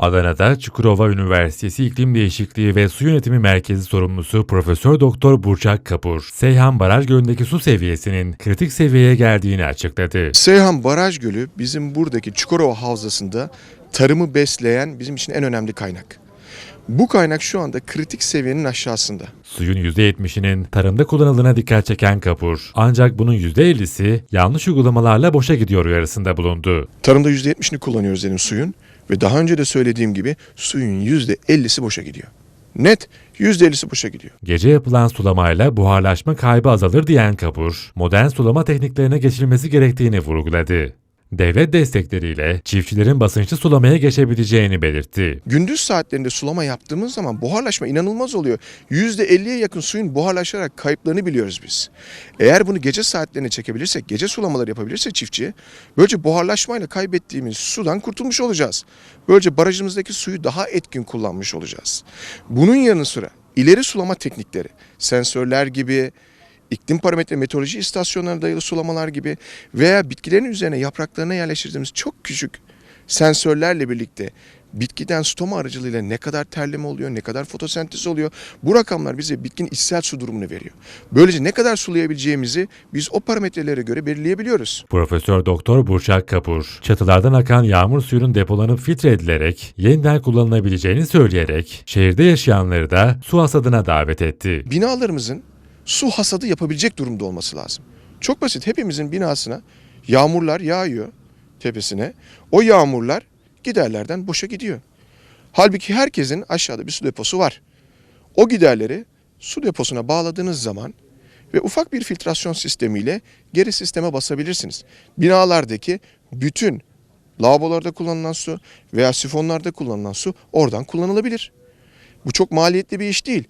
Adana'da Çukurova Üniversitesi İklim Değişikliği ve Su Yönetimi Merkezi sorumlusu Profesör Doktor Burçak Kapur, Seyhan Baraj Gölü'ndeki su seviyesinin kritik seviyeye geldiğini açıkladı. Seyhan Baraj Gölü bizim buradaki Çukurova Havzası'nda tarımı besleyen bizim için en önemli kaynak. Bu kaynak şu anda kritik seviyenin aşağısında. Suyun %70'inin tarımda kullanıldığına dikkat çeken Kapur, ancak bunun %50'si yanlış uygulamalarla boşa gidiyor uyarısında bulundu. Tarımda %70'ini kullanıyoruz dedim suyun ve daha önce de söylediğim gibi suyun %50'si boşa gidiyor. Net %50'si boşa gidiyor. Gece yapılan sulamayla buharlaşma kaybı azalır diyen Kapur, modern sulama tekniklerine geçilmesi gerektiğini vurguladı. Devlet destekleriyle çiftçilerin basınçlı sulamaya geçebileceğini belirtti. Gündüz saatlerinde sulama yaptığımız zaman buharlaşma inanılmaz oluyor. %50'ye yakın suyun buharlaşarak kayıplarını biliyoruz biz. Eğer bunu gece saatlerine çekebilirsek, gece sulamaları yapabilirsek çiftçiye, böylece buharlaşmayla kaybettiğimiz sudan kurtulmuş olacağız. Böylece barajımızdaki suyu daha etkin kullanmış olacağız. Bunun yanı sıra ileri sulama teknikleri, sensörler gibi, iklim parametre meteoroloji istasyonlarına dayalı sulamalar gibi veya bitkilerin üzerine yapraklarına yerleştirdiğimiz çok küçük sensörlerle birlikte bitkiden stoma aracılığıyla ne kadar terleme oluyor, ne kadar fotosentez oluyor. Bu rakamlar bize bitkinin içsel su durumunu veriyor. Böylece ne kadar sulayabileceğimizi biz o parametrelere göre belirleyebiliyoruz. Profesör Doktor Burçak Kapur, çatılardan akan yağmur suyunun depolanıp filtre edilerek yeniden kullanılabileceğini söyleyerek şehirde yaşayanları da su hasadına davet etti. Binalarımızın su hasadı yapabilecek durumda olması lazım. Çok basit hepimizin binasına yağmurlar yağıyor tepesine. O yağmurlar giderlerden boşa gidiyor. Halbuki herkesin aşağıda bir su deposu var. O giderleri su deposuna bağladığınız zaman ve ufak bir filtrasyon sistemiyle geri sisteme basabilirsiniz. Binalardaki bütün lavabolarda kullanılan su veya sifonlarda kullanılan su oradan kullanılabilir. Bu çok maliyetli bir iş değil.